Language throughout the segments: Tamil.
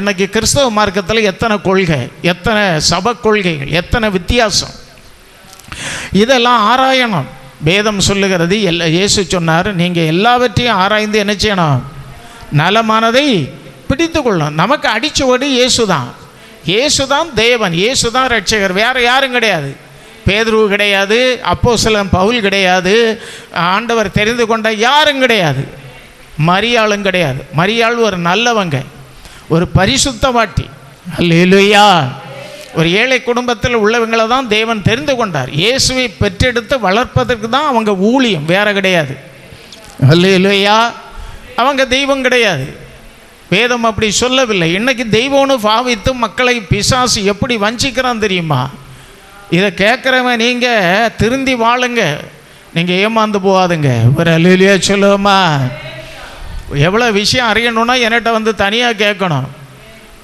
இன்னைக்கு கிறிஸ்தவ மார்க்கத்தில் எத்தனை கொள்கை எத்தனை சப கொள்கைகள் எத்தனை வித்தியாசம்? இதெல்லாம் ஆராயணும். வேதம் சொல்லுகிறது எல்லா இயேசு சொன்னார் நீங்கள் எல்லாவற்றையும் ஆராய்ந்து என்ன செய்யணும்? நலமானதை பிடித்து கொள்ளணும் நமக்கு அடிச்சுவடு இயேசு தான் இயேசு தான் தேவன் இயேசு தான் ரட்சகர் வேறு யாரும் கிடையாது. பேதுருவு கிடையாது அப்போஸ்தலன் பவுல் கிடையாது ஆண்டவர் தெரிந்து கொண்ட யாரும் கிடையாது. மரியாளும் கிடையாது. மரியாள் ஒரு நல்லவங்க. ஒரு பரிசுத்தவாட்டி. அல்லேலூயா ஒரு ஏழை குடும்பத்தில் உள்ளவங்களை தான் தேவன் தெரிந்து கொண்டார். இயேசுவை பெற்றெடுத்து வளர்ப்பதற்கு தான் அவங்க ஊழியம் வேற கிடையாது. அல்லேலூயா அவங்க தெய்வம் கிடையாது. வேதம் அப்படி சொல்லவில்லை. இன்னைக்கு தெய்வம்னு பாவித்து மக்களை பிசாசு எப்படி வஞ்சிக்கிறான் தெரியுமா? இதை கேட்குறவன் நீங்கள் திருந்தி வாழுங்க. நீங்கள் ஏமாந்து போகாதுங்க. ஒரு அல்லேலூயா சொல்லுவோமா? எவ்வளோ விஷயம் அறியணும்னா என்கிட்ட வந்து தனியாக கேட்கணும்.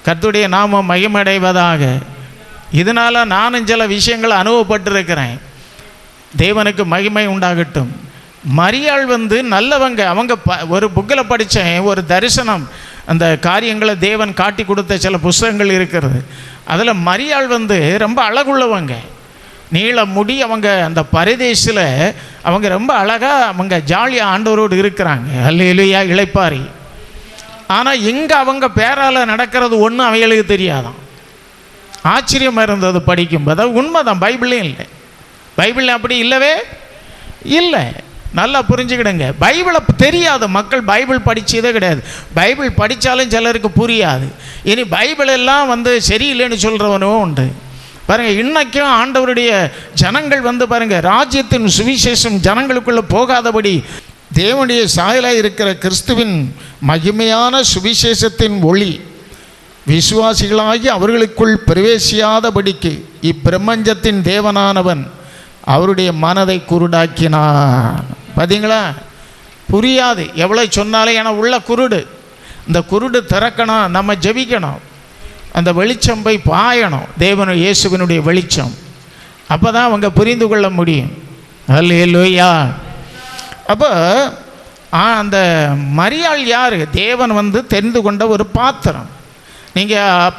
கத்துடைய நாமம் மகிமடைவதாக இதனால் நானும் சில விஷயங்களை அனுபவப்பட்டிருக்கிறேன். தேவனுக்கு மகிமை உண்டாகட்டும். மரியாள் வந்து நல்லவங்க. அவங்க ப ஒரு புக்கில் படித்தேன் ஒரு தரிசனம். அந்த காரியங்களை தேவன் காட்டி கொடுத்த சில புஸ்தகங்கள் இருக்கிறது. அதில் மரியாள் வந்து ரொம்ப அழகுள்ளவங்க. நீள முடி அவங்க அந்த பரதேசில் அவங்க ரொம்ப அழகாக அவங்க ஜாலியாக ஆண்டவரோடு இருக்கிறாங்க. அல்லையிலையா இளைப்பாரி ஆனால் இங்கே அவங்க பேரால் நடக்கிறது ஒன்றும் அவைகளுக்கு தெரியாதான். ஆச்சரியமாக இருந்தது படிக்கும் அதாவது உண்மைதான் பைபிளையும் இல்லை. பைபிள் அப்படி இல்லவே இல்லை. நல்லா புரிஞ்சுக்கிடுங்க. பைபிளை தெரியாது. மக்கள் பைபிள் படித்ததே கிடையாது. பைபிள் படித்தாலும் சிலருக்கு புரியாது. இனி பைபிள் எல்லாம் வந்து சரியில்லைன்னு சொல்கிறவனும் உண்டு. பாருங்கள் இன்னைக்கும் ஆண்டவருடைய ஜனங்கள் வந்து பாருங்கள் ராஜ்யத்தின் சுவிசேஷம் ஜனங்களுக்குள்ளே போகாதபடி தேவனுடைய சாயலாக இருக்கிற கிறிஸ்துவின் மகிமையான சுவிசேஷத்தின் ஒளி விசுவாசிகளாகி அவர்களுக்குள் பிரவேசியாதபடிக்கு இப்பிரபஞ்சத்தின் தேவனானவன் அவருடைய மனதை குருடாக்கினான். பார்த்தீங்களா புரியாது. எவ்வளோ சொன்னாலே ஏன்னா உள்ள குருடு. இந்த குருடு திறக்கணும் நம்ம ஜெபிக்கணும். அந்த வெளிச்சம் போய் பாயணும். தேவனு இயேசுவினுடைய வெளிச்சம். அப்போ தான் அவங்க புரிந்து கொள்ள முடியும். அல்லேலூயா அப்போ அந்த மரியாள் யார்? தேவன் வந்து தெரிந்து கொண்ட ஒரு பாத்திரம். நீங்கள்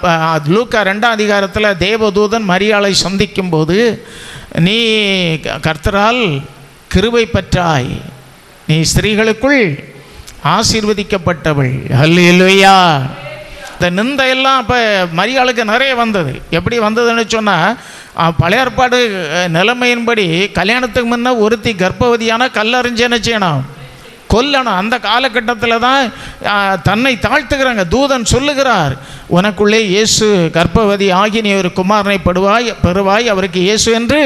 லூக்கா ரெண்டாம் அதிகாரத்தில் தேவதூதன் மரியாளை சந்திக்கும்போது நீ க- கர்த்தரால் கிருவை பெற்றாய். நீ ஸ்திரீகளுக்குள் ஆசீர்வதிக்கப்பட்டவள். அல்லேலூயா இந்த நிந்தையெல்லாம் அப்போ மரியாளுக்கு நிறைய வந்தது. எப்படி வந்ததுன்னு சொன்னால் பழைய ஏற்பாடு நிலைமையின்படி கல்யாணத்துக்கு முன்னே ஒருத்தி கர்ப்பவதியான கல்லறிஞ்சு என்ன செய்யணும் கொல்லணும். அந்த காலகட்டத்தில் தான் தன்னை தாழ்த்துக்கிறாங்க தூதன் சொல்லுகிறார் உனக்குள்ளே இயேசு கர்ப்பவதி ஆகி நீ ஒரு குமாரனை படுவாய் பெறுவாய் அவருக்கு இயேசு என்று.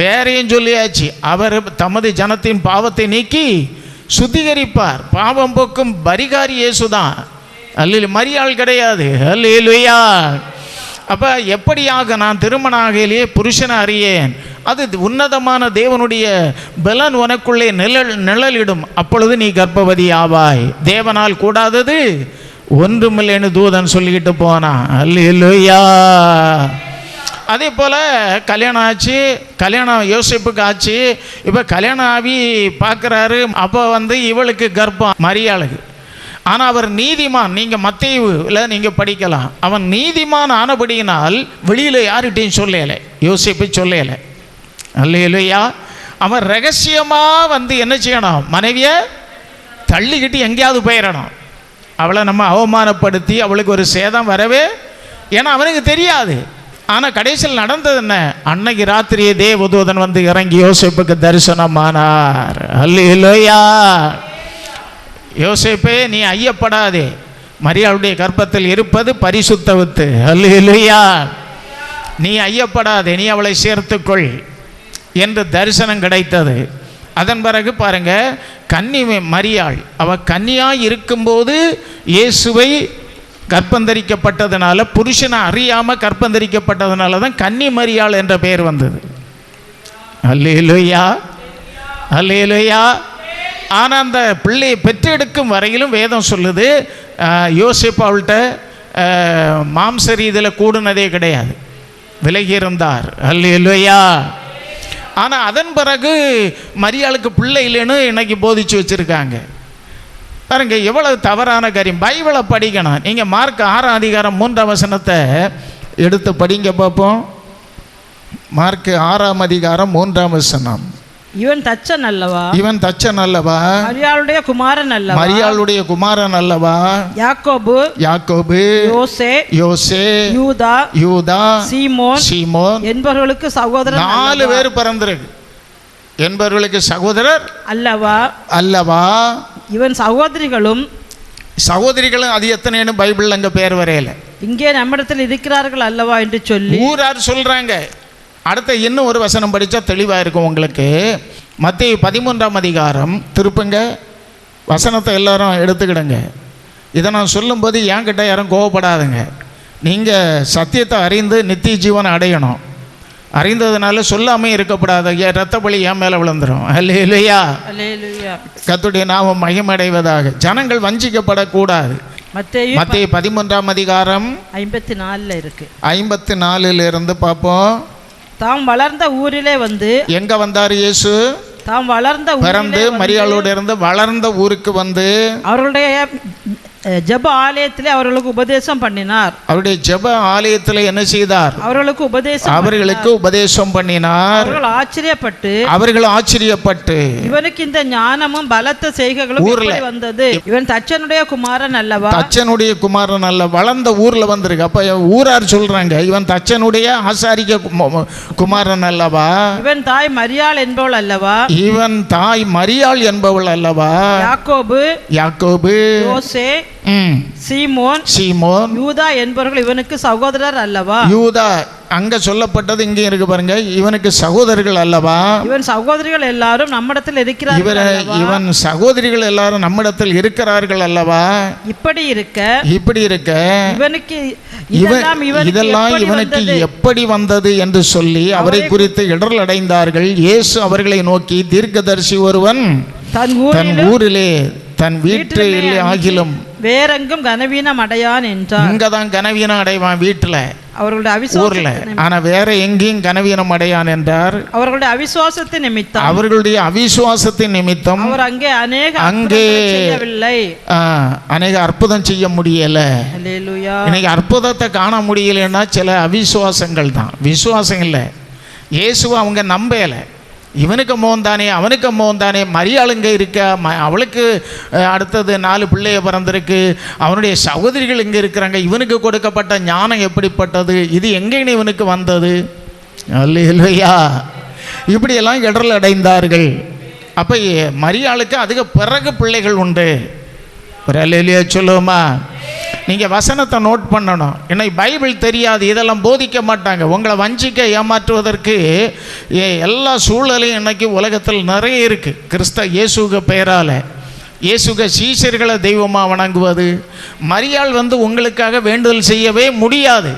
பேரையும் சொல்லியாச்சு. அவர் தமது ஜனத்தின் பாவத்தை நீக்கி சுத்திகரிப்பார். பாவம் போக்கும் பரிகாரி இயேசு தான் அல்ல மரியாள் கிடையாது. அல்லா அப்போ எப்படியாக நான் திருமண ஆகையிலேயே புருஷனை அறியேன்? அது உன்னதமான தேவனுடைய பலன் உனக்குள்ளே நிழல் நிழலிடும். அப்பொழுது நீ கர்ப்பவதி ஆவாய். தேவனால் கூடாதது ஒன்றுமில்லைன்னு தூதன் சொல்லிக்கிட்டு போனான் அல்லேலூயா. அதே போல் கல்யாணம் ஆச்சு கல்யாணம் யோசிப்புக்கு ஆச்சு. இப்போ கல்யாணம் ஆகி பார்க்குறாரு. அப்போ வந்து இவளுக்கு கர்ப்பம் மரியாளுக்கு. ஆனால் அவர் நீதிமான். நீங்கள் மத்தியில் நீங்கள் படிக்கலாம். அவன் நீதிமான் ஆனபடியினால் வெளியில் யார்கிட்டையும் சொல்லலை. யோசிப்பு சொல்லலை. அல்லையா அவன் ரகசியமாக வந்து என்ன செய்யணும்? மனைவியை தள்ளிக்கிட்டு எங்கேயாவது போயிடணும். அவளை நம்ம அவமானப்படுத்தி அவளுக்கு ஒரு சேதம் வரவே ஏன்னா அவனுக்கு தெரியாது. ஆனால் கடைசியில் நடந்தது என்ன? அன்னைக்கு ராத்திரியே தேவதூதன் வந்து இறங்கி யோசிப்புக்கு தரிசனமானார். அல்லையா யோசேப்பே நீ ஐயப்படாதே. மரியாளுடைய கர்ப்பத்தில் இருப்பது பரிசுத்த வித்து. அல்லேலூயா. நீ ஐயப்படாதே நீ அவளை சேர்த்துக்கொள் என்று தரிசனம் கிடைத்தது. அதன் பிறகு பாருங்க கன்னி மரியாள் அவ கன்னியாக இருக்கும்போது இயேசுவை கற்பந்தரிக்கப்பட்டதுனால புருஷனை அறியாமல் கற்பந்தரிக்கப்பட்டதுனால தான் கன்னி மரியாள் என்ற பெயர் வந்தது. அல்லேலுயா. அல்லேலுயா. ஆனால் அந்த பிள்ளையை பெற்றெடுக்கும் வரையிலும் வேதம் சொல்லுது யோசிப் அவள்கிட்ட மாம்சரி இதில் கூடுனதே கிடையாது. விலகி இருந்தார் அல்லேலூயா. ஆனால் அதன் பிறகு மரியாளுக்கு பிள்ளை இல்லைன்னு இன்னைக்கு போதிச்சு வச்சுருக்காங்க. பாருங்க எவ்வளவு தவறான காரியம். பைபிளை படிக்கணும். நீங்கள் மார்க் ஆறாம் அதிகாரம் மூன்றாம் வசனத்தை எடுத்து படிங்க பார்ப்போம் மார்க் ஆறாம் அதிகாரம் மூன்றாம் வசனம். இவன் தச்சன் அல்லவா? இவன் தச்சன் அல்லவா? மரியாளுடைய குமாரன் அல்லவா? மரியாளுடைய குமாரன் அல்லவா? யாக்கோபு யாக்கோபு யோசே யோசே யூதா யூதா சீமோன் சீமோன். என்பவர்களுக்கு சகோதரன் நாலு பேர் பிறந்திருக்கு. என்பவர்களுக்கு சகோதரர் அல்லவா? அல்லவா? இவன் சகோதரிகளும் சகோதரிகளும் அது எத்தனைன்னு பைபிள் அங்கே பேர் வரையல. இங்கே நம்மிடத்தில் இருக்கிறார்கள் அல்லவா என்று சொல்லி ஊரார் சொல்றாங்க? அடுத்த இன்னும் ஒரு வசனம் படித்தா தெளிவாக இருக்கும் உங்களுக்கு. மத்திய பதிமூன்றாம் அதிகாரம். திருப்புங்க. வசனத்தை எல்லாரும் எடுத்துக்கிடுங்க. இதை நான் சொல்லும்போது என்கிட்ட யாரும் கோவப்படாதுங்க. நீங்கள் சத்தியத்தை அறிந்து நித்திய ஜீவனை அடையணும். அறிந்ததுனால சொல்லாமல் இருக்கப்படாத. ரத்த பலி என் மேலே விழுந்துடும் அல்ல இல்லையா அல்லேலூயா. கத்துடைய நாமம் மகிமடைவதாக ஜனங்கள் வஞ்சிக்கப்படக்கூடாது. மத்தேயு மத்திய பதிமூன்றாம் அதிகாரம். ஐம்பத்தி நாலில் இருக்கு. ஐம்பத்தி நாலுலேருந்து பார்ப்போம். தாம் வளர்ந்த ஊரிலே வந்து எங்க வந்தார் இயேசு? தாம் வளர்ந்த பிறந்து மரியாளோடு இருந்து வளர்ந்த ஊருக்கு வந்து அவர்களுடைய ஜெப ஆலயத்திலே அவர்களுக்கு உபதேசம் பண்ணினார். அவருடைய ஜெப ஆலயத்தில் என்ன செய்தார்? அவர்களுக்கு உபதேசம் அவர்களுக்கு உபதேசம் பண்ணினார். அவர்கள் ஆச்சரியப்பட்டு அவர்கள் ஆச்சரியப்பட்டு இவனுக்கு இந்த ஞானமும் பலத்த செய்கைகளும் ஊர்ல. வந்தது? இவன் தச்சனுடைய குமாரன் அல்லவா? தச்சனுடைய குமாரன் அல்ல வளர்ந்த ஊர்ல வந்திருக்கு. அப்ப ஊரார் சொல்றாங்க இவன் தச்சனுடைய ஆசாரிக கும- குமாரன் அல்லவா? இவன் தாய் மரியாள் என்பவள் அல்லவா? இவன் தாய் மரியாள் என்பவள் அல்லவா? யாக்கோபு யாக்கோபு யோசே சீமோன் சீமோன். யூதா என்பவர்கள் இவனுக்கு சகோதரர் அல்லவா? யூதா அங்க சொல்லப்பட்டது இங்கே இருக்கு பாருங்க. இவனுக்கு சகோதரர்கள் அல்லவா? இவன் சகோதரிகள் எல்லாரும் நம்மிடத்தில் இருக்கிறார்கள் இவர? இவன் சகோதரிகள் எல்லாரும் நம்மிடத்தில் இருக்கிறார்கள் அல்லவா? இப்படி இருக்க இப்படி இருக்க இவனுக்கு இவன் இதெல்லாம் இவனுக்கு எப்படி வந்தது? என்று சொல்லி அவரை குறித்து இடரல் அடைந்தார்கள். இயேசு அவர்களை நோக்கி தீர்க்கதரிசி ஒருவன் தன் ஊரிலே தன் வீட்டில் ஆகிலும் வேறெங்கும் கனவீனம் அடையான் என்றார். இங்கதான் கனவீனம் அடைவான் வீட்டுல. அவர்களுடைய ஊர்ல. அவிசுவாச ஆனா வேற எங்கேயும் கனவீனம் அடையான் என்றார். அவர்களுடைய அவிசுவாசத்தின் நிமித்தம். அவர்களுடைய அவிசுவாசத்தின் நிமித்தம் அவர் அங்கே அநேக அங்கே- செய்யவில்லை. ஆ, அநேக அற்புதம் செய்ய முடியல. இன்னைக்கு அற்புதத்தை காண முடியலன்னா சில அவிசுவாசங்கள் தான் விசுவாசம் இல்லை. இயேசுவை அவங்க நம்பலை. இவனுக்கு தானே அவனுக்கு தானே மரியாளுங்க இருக்கா ம அவளுக்கு அடுத்தது நாலு பிள்ளைய பிறந்திருக்கு அவனுடைய சகோதரிகள் இங்கே இருக்கிறாங்க இவனுக்கு கொடுக்கப்பட்ட ஞானம் எப்படிப்பட்டது இது எங்கேன்னு இவனுக்கு வந்தது? இல்லையா இப்படியெல்லாம் இடரல் அடைந்தார்கள். அப்போ மரியாளுக்கு அதுக்கு பிறகு பிள்ளைகள் உண்டு. ஒரு அல்லையா சொல்லுவோமா? நீங்கள் வசனத்தை நோட் பண்ணணும். என்னை பைபிள் தெரியாது இதெல்லாம் போதிக்க மாட்டாங்க. உங்களை வஞ்சிக்க ஏமாற்றுவதற்கு ஏ- எல்லா சூழலையும் இன்னைக்கு உலகத்தில் நிறைய இருக்குது கிறிஸ்த இயேசுக பெயரால். இயேசுக சீசர்களை தெய்வமாக வணங்குவது. மரியாள் வந்து உங்களுக்காக வேண்டுதல் செய்யவே முடியாது.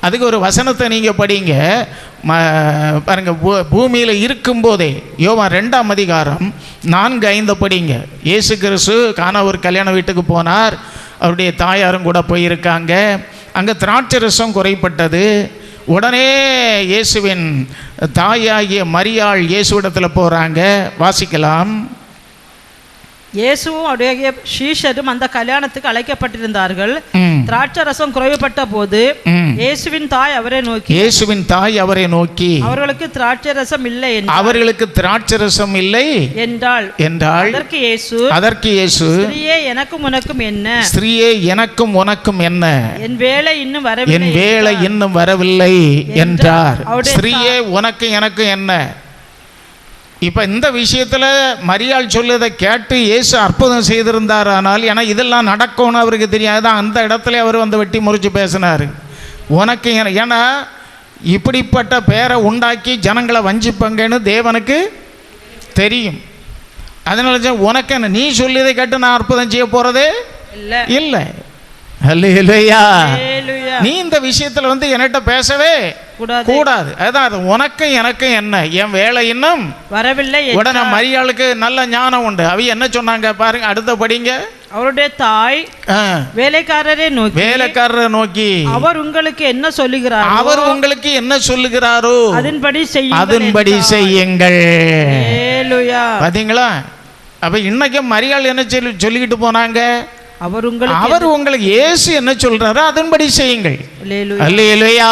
அதுக்கு ஒரு வசனத்தை நீங்கள் படிங்க. ம பாருங்க பூ- பூமியில் இருக்கும்போதே யோவான் ரெண்டாம் அதிகாரம் நான்கு ஐந்து படிங்க. இயேசு கிறிஸ்து காண ஒரு கல்யாண வீட்டுக்கு போனார். அவருடைய தாயாரும் கூட போயிருக்காங்க. அங்கே திராட்சை ரசம் குறைப்பட்டது. உடனே இயேசுவின் தாயாகிய மரியாள் இயேசுவிடத்தில் போகிறாங்க வாசிக்கலாம். இயேசுவும் அவருடைய சீஷரும் அந்த கல்யாணத்துக்கு அழைக்கப்பட்டிருந்தார்கள். திராட்சை ரசம் குறைவுபட்ட போது இயேசுவின் தாய் அவரை நோக்கி இயேசுவின் தாய் அவரை நோக்கி அவர்களுக்கு திராட்சை ரசம் இல்லை அவர்களுக்கு திராட்சை ரசம் இல்லை என்றாள். என்றாள். அதற்கு இயேசு அதற்கு இயேசு ஸ்திரியே எனக்கும் உனக்கும் என்ன? ஸ்திரீயே எனக்கும் உனக்கும் என்ன? என் வேலை இன்னும் என் வரவில்லை வேலை இன்னும் வரவில்லை என்றார். ஸ்திரீயே உனக்கு எனக்கு என்ன? இப்ப இந்த விஷயத்துல மரியாள் சொல்லுவதை கேட்டு இயேசு அற்புதம் செய்திருந்தார் ஆனால் ஏன்னா இதெல்லாம் நடக்கும்னு அவருக்கு தெரியாது. அந்த இடத்துல அவர் வந்து வெட்டி முறிச்சு பேசினார். உனக்கு ஏன்னா இப்படிப்பட்ட பேரை உண்டாக்கி ஜனங்களை வஞ்சிப்பங்கன்னு தேவனுக்கு தெரியும். அதனால தான் உனக்கு என்ன நீ சொல்லியதை கேட்டு நான் அற்புதம் செய்ய போறதே இல்ல. இல்லையா. நீ இந்த விஷயத்துல வந்து என்கிட்ட பேசவே கூடாது. கூடாது. அதான் அது உனக்கும் எனக்கும் என்ன? என் வேலை இன்னும் வரவில்லை. உடனே மரியாளுக்கு நல்ல ஞானம் உண்டு. அவ என்ன சொன்னாங்க பாருங்க அடுத்த படிங்க. அவருடைய தாய் வேலைக்காரரை நோக்கி வேலைக்காரரை நோக்கி. அவர் உங்களுக்கு என்ன சொல்லுகிறார் அவர் உங்களுக்கு என்ன சொல்லுகிறாரோ அதன்படி செய்யுங்கள் அதன்படி. செய்யுங்கள். பாத்தீங்களா? அப்ப இன்னைக்கும் மரியாள் என்ன சொல்லி சொல்லிக்கிட்டு போனாங்க? அவர் உங்களுக்கு அவர் உங்களுக்கு இயேசு என்ன சொல்றாரோ அதன்படி செய்யுங்கள். அல்லேலூயா.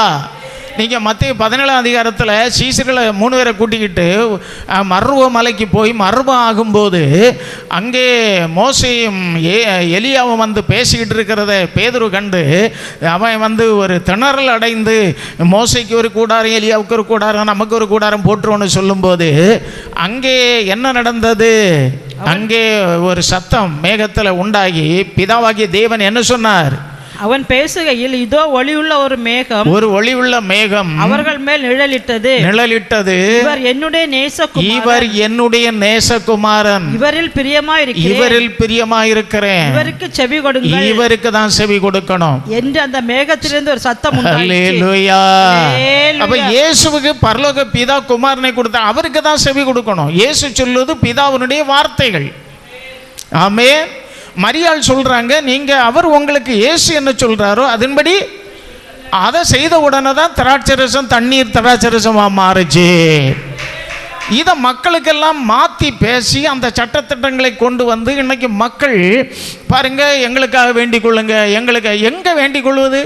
அல்லேலூயா நீங்க மத்திய பதினேழாம் அதிகாரத்துல சீசர்களை மூணு பேரை கூட்டிக்கிட்டு மர்வ மலைக்கு போய் மர்வம் ஆகும்போது அங்கே மோசையும் ஏ எலியாவும் வந்து பேசிக்கிட்டு இருக்கிறத பேதுரு கண்டு அவன் வந்து ஒரு திணறல் அடைந்து மோசைக்கு ஒரு கூடாரம் எலியாவுக்கு ஒரு கூடாரம் நமக்கு ஒரு கூடாரம் போட்டுருவோன்னு சொல்லும்போது அங்கே என்ன நடந்தது? அங்கே ஒரு சத்தம் மேகத்தில் உண்டாகி பிதாவாகிய தேவன் என்ன சொன்னார்? அவன் பேசுகையில் இதோ ஒளியுள்ள ஒரு மேகம் ஒரு ஒளிவுள்ள மேகம் அவர்கள் மேல் நிழலிட்டது. நிழலிட்டது. இவர் என்னுடைய நேசகுமாரன். இவர் என்னுடைய நேசகுமாரன். இவரில் பிரியமாயிருக்கிறேன். இவரில் பிரியமாயிருக்கிறேன். இவருக்கு செவி கொடுங்கள். இவருக்கு தான் செவி கொடுக்கணும். என்று அந்த மேகத்திலிருந்து ஒரு சத்தம் அல்லேலூயா. அப்ப இயேசுவுக்கு பரலோக பிதா குமாரனை கொடுத்தா அவருக்கு தான் செவி கொடுக்கணும். இயேசு சொல்லுவது பிதாவினுடைய வார்த்தைகள். ஆமே மரியாள் சொல்கிறாங்க நீங்கள் அவர் உங்களுக்கு ஏசு என்ன சொல்கிறாரோ அதன்படி அதை செய்த உடனே தான் திராட்சரசம் தண்ணீர் திராட்சரசமாக மாறுச்சு. இதை மக்களுக்கெல்லாம் மாற்றி பேசி அந்த சட்டத்திட்டங்களை கொண்டு வந்து இன்னைக்கு மக்கள் பாருங்கள் எங்களுக்காக வேண்டிக் கொள்ளுங்க எங்களுக்கு எங்கே வேண்டிக் கொள்வது?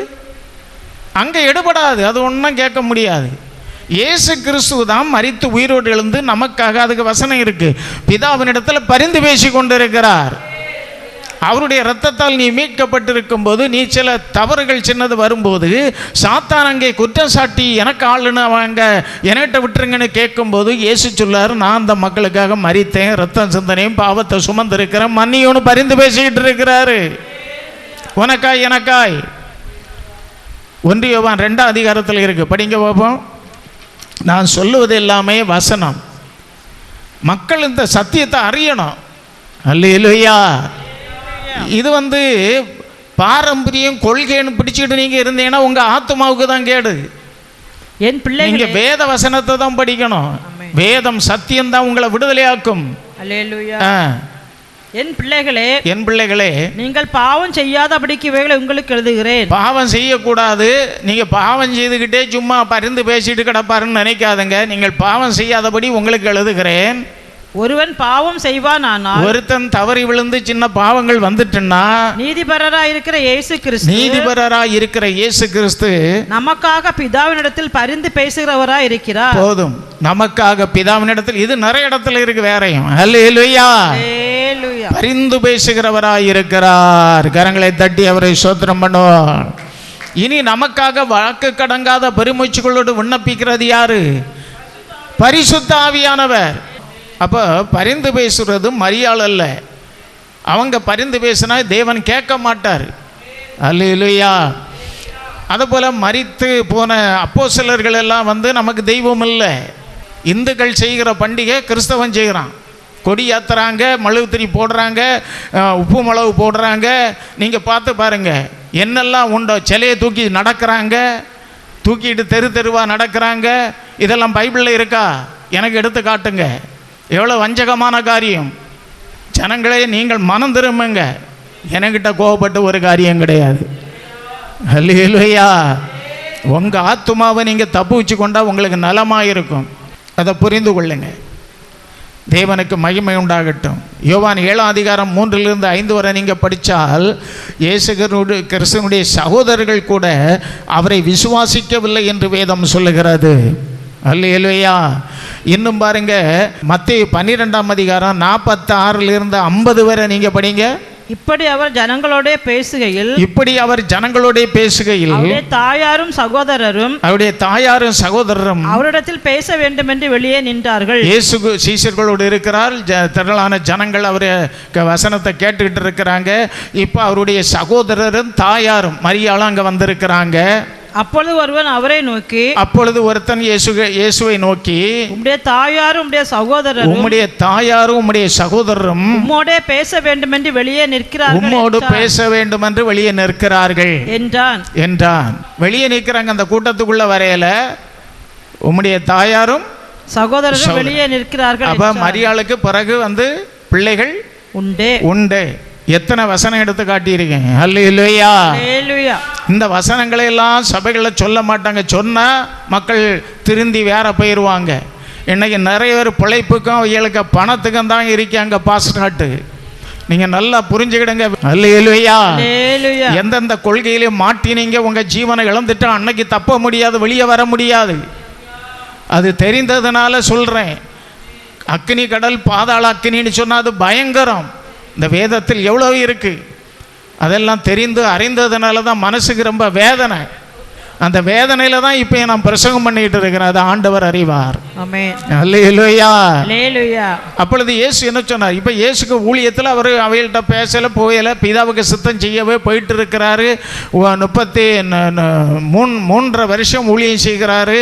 அங்கே எடுபடாது அது ஒன்றும் கேட்க முடியாது. இயேசு கிறிஸ்துவ தான் மரித்து உயிரோடு எழுந்து நமக்காக அதுக்கு வசனம் இருக்குது பிதாவினிடத்தில் பரிந்து பேசி கொண்டிருக்கிறார். அவருடைய இரத்தத்தால் நீ மீட்கப்பட்டிருக்கும் போது நீ சில தவறுகள் சின்னது வரும்போது சாத்தான் அங்கே குற்றம் சாட்டி எனக்கு ஆளுன்னு அவங்க என்கிட்ட விட்டுருங்கன்னு கேட்கும்போது இயேசு சொல்லாரு நான் அந்த மக்களுக்காக மறித்தேன் ரத்தம் சிந்தனையும் பாவத்தை சுமந்திருக்கிறேன் மன்னியோன்னு பரிந்து பேசிக்கிட்டு இருக்கிறாரு. உனக்காய் எனக்காய். ஒன்றியவான் ரெண்டாம் அதிகாரத்தில் இருக்கு. படிங்க பார்ப்போம் நான் சொல்லுவது எல்லாமே வசனம். மக்கள் இந்த சத்தியத்தை அறியணும். அல்லையா இது வந்து பாரம்பரியம் கொள்கைன்னு பிடிச்சிட்டு நீங்க இருந்தீங்கன்னா உங்க ஆத்மாவுக்கு தான் கேடு. என் நீங்க பிள்ளைகளே வேத வசனத்தை தான் படிக்கணும். வேதம் சத்தியம் தான் உங்களை விடுதலையாக்கும். என் பிள்ளைகளே. என் பிள்ளைகளே. நீங்கள் பாவம் செய்யாதபடிக்கு இவைகளை உங்களுக்கு எழுதுகிறேன். பாவம் செய்யக்கூடாது. நீங்க பாவம் செய்துக்கிட்டே சும்மா பரிந்து பேசிட்டு கிடப்பாருன்னு நினைக்காதுங்க. நீங்கள் பாவம் செய்யாதபடி உங்களுக்கு எழுதுகிறேன். ஒருவன் பாவம் செய்வானானால் ஒருத்தன் தவறி விழுந்து சின்ன பாவங்கள் வந்துட்டுன்னா நீதிபரராய் இருக்கிற இயேசு கிறிஸ்து நீதிபரராய் இருக்கிற இயேசு கிறிஸ்து நமக்காக பிதாவினிடத்தில் பரிந்து பேசுகிறவராய் இருக்கிறார். போதும். நமக்காக பிதாவினிடத்தில் இது நிறைய இடத்துல இருக்கு வேறையும். அல்லேலூயா பரிந்து பேசுகிறவராய் இருக்கிறார். கரங்களை தட்டி அவரை சோத்திரம் பண்ணுவோம் இனி நமக்காக வழக்கு கடங்காத பெருமூச்சுகளோடு விண்ணப்பிக்கிறது யாரு? பரிசுத்த ஆவியானவர். அப்போ பரிந்து பேசுகிறது மரியாள் அல்ல. அவங்க பரிந்து பேசினா தேவன் கேட்க மாட்டார். அல்லேலூயா. அதுபோல் மறித்து போன அப்போஸ்தலர்கள் எல்லாம் வந்து நமக்கு தெய்வம் இல்லை. இந்துக்கள் செய்கிற பண்டிகை கிறிஸ்தவன் செய்கிறான். கொடி ஏற்றுறாங்க மழுவுத்திரி போடுறாங்க உப்பு மிளகு போடுறாங்க. நீங்கள் பார்த்து பாருங்க. என்னெல்லாம் உண்டோ சிலையை தூக்கி நடக்கிறாங்க? தூக்கிட்டு தெரு தெருவாக நடக்கிறாங்க? இதெல்லாம் பைபிளில் இருக்கா? எனக்கு எடுத்து காட்டுங்க. எவ்வளோ வஞ்சகமான காரியம். ஜனங்களே நீங்கள் மனம் திரும்புங்க. என்கிட்ட கோவப்பட்டு ஒரு காரியம் கிடையாது. அல்லேலூயா உங்கள் ஆத்துமாவை நீங்கள் தப்பு வச்சு கொண்டா உங்களுக்கு நலமாக இருக்கும் அதை புரிந்து கொள்ளுங்க. தேவனுக்கு மகிமை உண்டாகட்டும். யோவான் ஏழாம் அதிகாரம் மூன்றிலிருந்து ஐந்து வரை நீங்கள் படித்தால் இயேசுகருடைய கிறிஸ்தனுடைய சகோதரர்கள் கூட அவரை விசுவாசிக்கவில்லை என்று வேதம் சொல்லுகிறது. அல்லேலூயா. இன்னும் பாருங்க மத்திய பன்னிரெண்டாம் அதிகாரம் நாற்பத்தி ஆறிலிருந்து ஐம்பது வரை நீங்கள் படிங்க. இப்படி அவர் ஜனங்களோட பேசுகையில் இப்படி அவர் ஜனங்களோட பேசுகையில் அவருடைய தாயாரும் சகோதரரும் அவருடைய தாயாரும் சகோதரரும் அவரிடத்தில் பேச வேண்டும் என்று வெளியே நின்றார்கள். இயேசு சீஷர்களோடு இருக்கிறார். திரளான ஜனங்கள் அவர் வசனத்தை கேட்டுக்கிட்டு இருக்கிறாங்க. இப்போ அவருடைய சகோதரரும் தாயாரும் மரியாளும் அங்கே வந்திருக்கிறாங்க. அப்பொழுது ஒருவன் அவரை நோக்கி அப்பொழுது ஒருத்தன் இயேசு இயேசுவை நோக்கி உம்முடைய தாயாரும் உம்முடைய சகோதரரும் உம்முடைய தாயாரும் உம்முடைய சகோதரரும் உம்மோடே பேச வேண்டும் என்று வெளியே நிற்கிறார்கள் உம்மோடு. பேச வேண்டும் என்று வெளியே நிற்கிறார்கள் என்றான் என்றான் வெளியே நிற்கிறாங்க அந்த கூட்டத்துக்குள்ள வரையில உம்முடைய தாயாரும் சகோதரரும் சகோதரர். வெளியே நிற்கிறார்கள் அப்ப. மரியாளுக்கு பிறகு வந்து பிள்ளைகள் உண்டே உண்டு எத்தனை வசனம் எடுத்து காட்டியிருக்கேன்? அல்ல இல்லையா இந்த வசனங்களை எல்லாம் சபைகளில் சொல்ல மாட்டாங்க. சொன்னால் மக்கள் திருந்தி வேற போயிடுவாங்க இன்னைக்கு நிறைய பேர் பிழைப்புக்கும் அவங்களுக்கு பணத்துக்கும் தான் இருக்காங்க பாஸ்டாட்டு நீங்கள் நல்லா புரிஞ்சுக்கிடுங்க. அல்லையா எந்தெந்த கொள்கையிலையும் மாட்டினீங்க? உங்க ஜீவனை இழந்துட்டா அன்னைக்கு தப்ப முடியாது வெளியே வர முடியாது. அது தெரிந்ததுனால சொல்றேன். அக்னி கடல் பாதாள அக்னின்னு சொன்னா அது பயங்கரம். இந்த வேதத்தில் எவ்வளவு இருக்கு? அதெல்லாம் தெரிந்து அறிந்ததுனால தான் மனசுக்கு ரொம்ப வேதனை. அந்த வேதனையில தான் இப்போ நான் பிரசங்கம் பண்ணிட்டு இருக்கிறேன். அதை ஆண்டவர் அறிவார். அப்பொழுது இயேசு என்ன சொன்னார்? இப்போ இயேசுக்கு ஊழியத்தில் அவர் அவைகள்கிட்ட பேசலை போயலை பிதாவுக்கு சித்தம் செய்யவே போயிட்டு இருக்கிறாரு. முப்பத்தி மூன் மூன்றரை வருஷம் ஊழியம் செய்கிறாரு.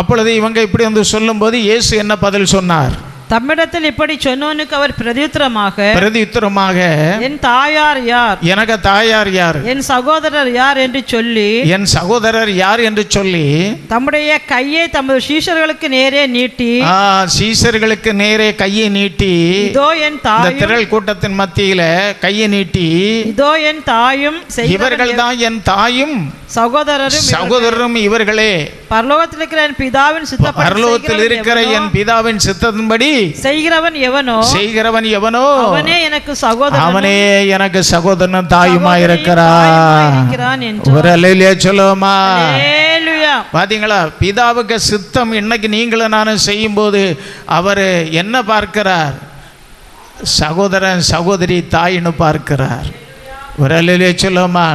அப்பொழுது இவங்க இப்படி வந்து சொல்லும்போது இயேசு என்ன பதில் சொன்னார்? தம்மிடத்தில் இப்படி சொன்னவனுக்கு அவர் பிரதியுத்தரமாக பிரதியுத்தரமாக என் தாயார் யார்? எனக்கு தாயார் யார்? என் சகோதரர் யார்? என்று சொல்லி என் சகோதரர் யார் என்று சொல்லி தம்முடைய கையை தமது சீஷர்களுக்கு நேரே நீட்டி ஆ, சீசர்களுக்கு நேரே கையை நீட்டி இதோ என் தாயும் திரள் கூட்டத்தின் மத்தியில கையை நீட்டி இதோ என் தாயும் இவர்கள் தான் என் தாயும். சகோதரரும் சகோதரரும் இவர்களே. பரலோகத்தில் இருக்கிற என் பிதாவின் சித்தப்படி பரலோகத்தில் இருக்கிற என் பிதாவின் சித்தத்தின்படி செய்கிறவன் எவனோ? செய்கிறவன் எவனோ? அவனே எனக்கு சகோதரன் அவனே எனக்கு சகோதரனும் தாயுமா இருக்கிறான். ஒரு அல்லேலூயா பாத்தீங்களா? பிதாவுக்கு சித்தம் இன்னைக்கு நீங்களும் நானும் செய்யும்போது அவர் என்ன பார்க்கிறார்? சகோதரன் சகோதரி தாயின்னு பார்க்கிறார். ஒரு சொல்லுவோமா?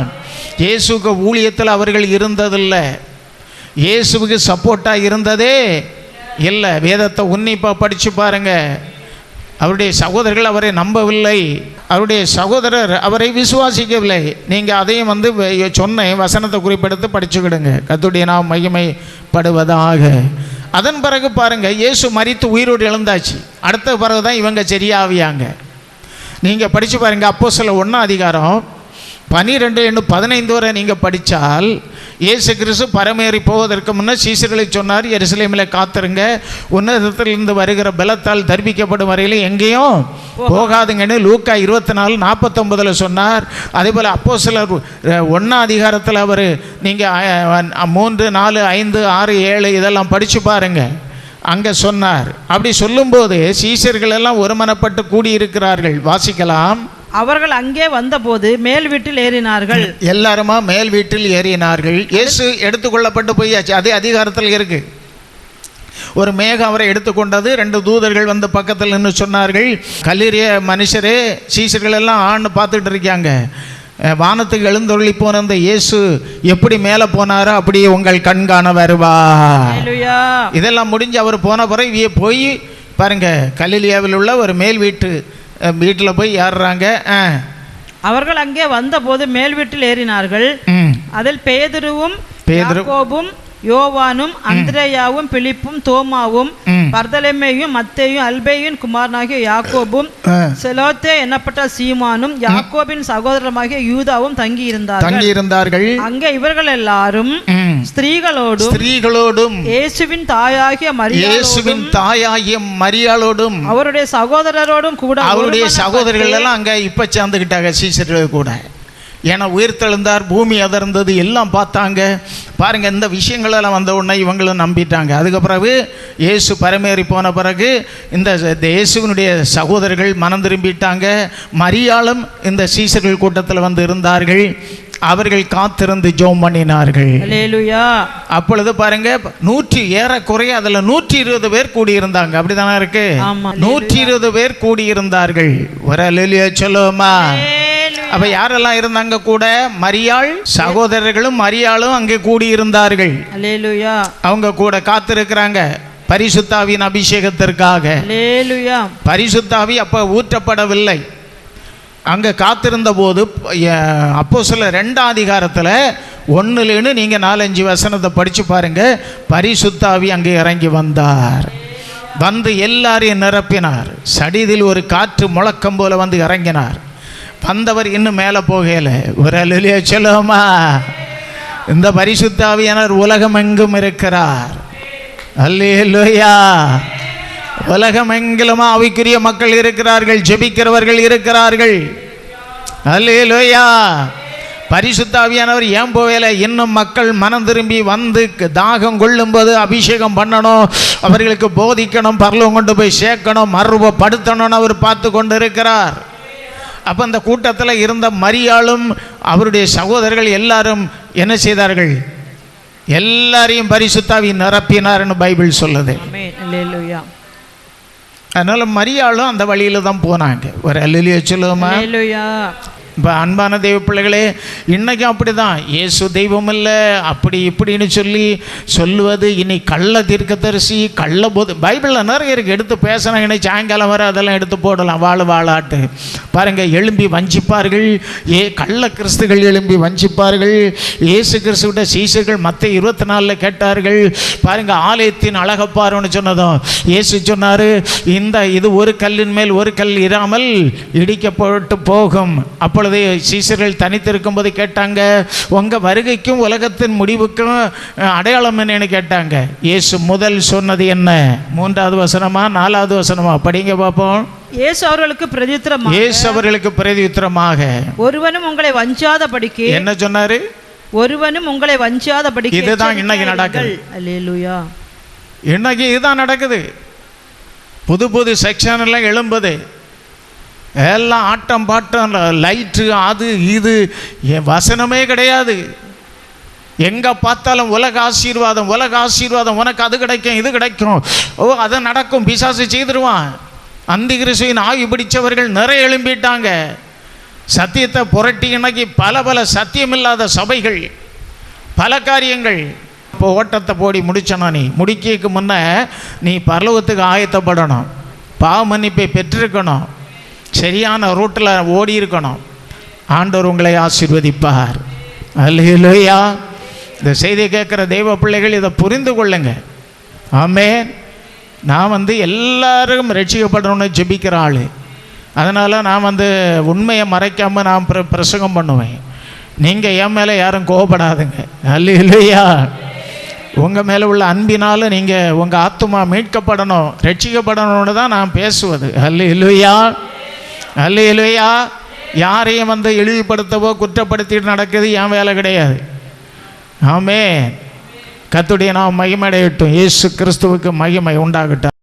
இயேசுக்கு ஊழியத்தில் அவர்கள் இருந்ததில்லை. இயேசுவுக்கு சப்போர்ட்டாக இருந்ததே இல்லை. வேதத்தை உன்னிப்பாக படித்து பாருங்க. அவருடைய சகோதரர்கள் அவரை நம்பவில்லை. அவருடைய சகோதரர் அவரை விசுவாசிக்கவில்லை. நீங்கள் அதையும் வந்து வெ- சொன்னேன் வசனத்தை குறிப்பெடுத்து படிச்சுக்கிடுங்க. கத்துடைய நாம் மகிமைப்படுவதாக. அதன் பிறகு பாருங்கள் இயேசு மறித்து உயிரோடு எழுந்தாச்சு. அடுத்த பிறகு தான் இவங்க சரியாவியாங்க. நீங்கள் படித்து பாருங்கள் அப்போ சில ஒன்றாம் அதிகாரம் பனிரெண்டு எண்ணு பதினைந்து வரை நீங்கள் படித்தால் இயேசு கிறிஸ்து பரமேறி போவதற்கு முன்னர் சீசர்களை சொன்னார் எருசலேமில் காத்திருங்க. உன்னதத்திலிருந்து வருகிற பலத்தால் தர்பிக்கப்படும் வரையிலும் எங்கேயும் போகாதுங்கன்னு லூக்கா இருபத்தி நாலு நாற்பத்தொம்பதில் சொன்னார். அதே போல் அப்போ சிலர் ஒன்றாம் அதிகாரத்தில் அவர் நீங்கள் மூன்று நாலு ஐந்து ஆறு ஏழு இதெல்லாம் படித்து பாருங்கள் அங்கே சொன்னார். அப்படி சொல்லும்போது சீசர்கள் எல்லாம் ஒருமனப்பட்டு கூடியிருக்கிறார்கள். வாசிக்கலாம். அவர்கள் அங்கே வந்தபோது மேல் வீட்டில் ஏறினார்கள். எல்லாருமா மேல் வீட்டில் ஏறினார்கள். இயேசு எடுத்துக்கொள்ளப்பட்டு போயாச்சு. அதே அதிகாரத்தில் இருக்கு. ஒரு மேகம் அவரை எடுத்துக்கொண்டது. ரெண்டு தூதர்கள் வந்து பக்கத்தில் நின்று சொன்னார்கள். கல்லீரிய மனுஷரே சீசர்கள் எல்லாம் ஆண்டு பார்த்துட்டு இருக்காங்க. வானத்துக்கு எழுந்தொள்ளி போன அந்த இயேசு எப்படி மேலே போனாரோ அப்படியே உங்கள் கண்காண வருவார். அல்லேலூயா இதெல்லாம் முடிஞ்சு அவர் போன பிறகு போய் பாருங்க கலிலியாவில் உள்ள ஒரு மேல் வீட்டு வீட்டில் போய் ஏறுறாங்க. அவர்கள் அங்கே வந்தபோது மேல் வீட்டில் ஏறினார்கள். அதில் பேதுருவும் பேதுரு- யாக்கோபும் யோவானும் அந்திரேயாவும் பிலிப்பும் தோமாவும். பர்தலமேயும் மத்தேயும் அல்பேயும் குமாரனாகிய யாக்கோபும். செலோத்தே என்னப்பட்ட சீமானும் யாக்கோபின் சகோதரமாகிய யூதாவும் தங்கி இருந்தார்கள் தங்கி இருந்தார்கள் அங்கே இவர்கள் எல்லாரும். ஸ்திரீகளோடும் ஸ்திரீகளோடும் இயேசுவின் தாயாகிய மரியாளோடும் இயேசுவின் தாயாகிய மரியாளோடும் அவருடைய சகோதரரோடும் கூட அவருடைய சகோதரர்கள் எல்லாம் அங்க இப்ப சேர்ந்துக்கிட்டாங்க சீசர்கள் கூட ஏன்னா உயிர்த்தெழுந்தார் பூமி அதிர்ந்தது எல்லாம் பார்த்தாங்க. பாருங்க இந்த விஷயங்களெல்லாம் வந்த உடனே இவங்களும் நம்பிட்டாங்க. அதுக்கு பிறகு இயேசு பரமேறி போன பிறகு இந்த இயேசுவினுடைய சகோதரர்கள் மனம் திரும்பிட்டாங்க. மரியாளும் இந்த சீசர்கள் கூட்டத்தில் வந்து இருந்தார்கள். அவர்கள் காத்திருந்து ஜோம் பண்ணினார்கள். அப்பொழுது பாருங்க நூற்றி ஏறக்குறைய அதுல நூற்றி இருபது பேர் கூடியிருந்தாங்க. அப்படிதானே இருக்கு. நூற்றி இருபது பேர் கூடியிருந்தார்கள். ஒரு அல்லேலூயா. அப்ப யாரெல்லாம் இருந்தாங்க கூட? மரியாள் சகோதரர்களும் மரியாளும் அங்கே கூடியிருந்தார்கள். அல்லேலூயா அவங்க கூட காத்திருக்கிறாங்க. பரிசுத்தாவின் அபிஷேகத்திற்காக. பரிசுத்தாவி அப்ப ஊற்றப்படவில்லை. அங்கே காத்திருந்த போது அப்போ சில ரெண்டாம் அதிகாரத்தில் ஒன்றுலேன்னு நீங்கள் நாலஞ்சு வசனத்தை படித்து பாருங்க. பரிசுத்தாவி அங்கே இறங்கி வந்தார். வந்து எல்லாரையும் நிரப்பினார். சடிதில் ஒரு காற்று முழக்கம் போல வந்து இறங்கினார். வந்தவர் இன்னும் மேலே போகல. ஒரு அலுலிய சொல்லுவோமா? இந்த பரிசுத்தாவியானவர் உலகமெங்கும் இருக்கிறார். அல்லேலூயா. உலகமெங்கிலும் அவைக்குரிய மக்கள் இருக்கிறார்கள் ஜெபிக்கிறவர்கள் இருக்கிறார்கள். அல்லேலூயா. பரிசுத்தாவியானவர் ஏன் போகல? இன்னும் மக்கள் மனம் திரும்பி வந்து க- தாகம் கொள்ளும்போது அபிஷேகம் பண்ணணும் அவர்களுக்கு போதிக்கணும் பரலோகம் கொண்டு போய் சேர்க்கணும் மர்வப்படுத்தணும்னு அவர் பார்த்து கொண்டு இருக்கிறார் அப்போ அந்த கூட்டத்தில் இருந்த மரியாளும் அவருடைய சகோதரர்கள் எல்லாரும் என்ன செய்தார்கள்? எல்லாரையும் பரிசுத்தாவி நிரப்பினார்னு பைபிள் சொல்லுது. அதனால் மரியாளும் அந்த வழியில் தான் போனாங்க. ஒரு அல்லிலிய சொல்லுவோமா? இப்போ அன்பான தெய்வ பிள்ளைகளே இன்றைக்கும் அப்படி தான் இயேசு தெய்வம் இல்லை அப்படி இப்படின்னு சொல்லி சொல்லுவது இனி கள்ள தீர்க்கதரிசி கள்ள போது பைபிளில் நிறைய இருக்குது எடுத்து பேசினா இன்னைக்கு சாயங்காலம் வர அதெல்லாம் எடுத்து போடலாம். வாழ வாழாட்டு. பாருங்கள் எழும்பி வஞ்சிப்பார்கள். ஏ கள்ள கிறிஸ்துகள் எழும்பி வஞ்சிப்பார்கள். இயேசு கிறிஸ்துவிட சீசர்கள் மற்ற இருபத்தி நாலில் கேட்டார்கள். பாருங்கள் ஆலயத்தின் அழகப்பாருன்னு சொன்னதும் இயேசு சொன்னார் இந்த இது ஒரு கல்லின் மேல் ஒரு கல் இராமல் இடிக்கப்பட்டு போகும். அப்பொழுது சீசர்கள் தனித்திருக்கும் போது கேட்டாங்க உங்கள் வருகைக்கும் உலகத்தின் முடிவுக்கும் அடையாளம் என்னன்னு கேட்டாங்க. இயேசு முதல் சொன்னது என்ன? மூன்றாவது வசனமா நாலாவது வசனமா? படிங்க பார்ப்போம். இயேசு அவர்களுக்கு பிரதித்திரமாக இயேசு அவர்களுக்கு பிரதியுத்தரமாக. ஒருவனும் உங்களை வஞ்சாதபடிக்கு என்ன சொன்னாரு? ஒருவனும் உங்களை வஞ்சாதபடிக்கு இதுதான் இன்னைக்கு நடக்குது. அல்லேலூயா. இன்னைக்கு இதுதான் நடக்குது. புது புது செக்ஷன் எல்லாம் எழும்புது. எல்லாம் ஆட்டம் பாட்டம் லைட்டு அது இது. என் வசனமே கிடையாது. எங்கே பார்த்தாலும் உலக ஆசீர்வாதம் உலக ஆசீர்வாதம் உனக்கு அது கிடைக்கும் இது கிடைக்கும். ஓ அது நடக்கும். பிசாசு செய்திருவான். அந்திகிருஷியின் ஆய்வு பிடிச்சவர்கள் நிறைய எழும்பிட்டாங்க. சத்தியத்தை புரட்டி இன்னைக்கு பல பல சத்தியமில்லாத சபைகள் பல காரியங்கள். இப்போ ஓட்டத்தை போடி முடிச்சனா நீ? முடிக்கிறதுக்கு முன்ன நீ பரலோகத்துக்கு ஆயத்தப்படணும். பாவ மன்னிப்பை பெற்றிருக்கணும். சரியான ரூட்டில் ஓடி இருக்கணும். ஆண்டவர் உங்களை ஆசிர்வதிப்பார். அல்லையா இந்த செய்தியை கேட்குற தெய்வ பிள்ளைகள் இதை புரிந்து கொள்ளுங்க. ஆமே நான் வந்து எல்லாரும் ரட்சிக்கப்படணும்னு ஜெபிக்கிற ஆள். அதனால் நான் வந்து உண்மையை மறைக்காமல் நான் பிர பிரசங்கம் பண்ணுவேன். நீங்கள் என் மேலே யாரும் கோவப்படாதுங்க. அல்ல இல்லையா உங்கள் மேலே உள்ள அன்பினால் நீங்கள் உங்கள் ஆத்துமா மீட்கப்படணும் ரட்சிக்கப்படணும்னு தான் நான் பேசுவது. அல்ல இல்லையா அல்ல இல்லையா யாரையும் வந்து இழிவுபடுத்தவோ குற்றப்படுத்திட்டு நடக்குது என் வேலை கிடையாது. ஆமே கத்துடைய நாம் மகிமடையட்டும் இயேசு கிறிஸ்துவுக்கு மகிமை உண்டாகட்டும்.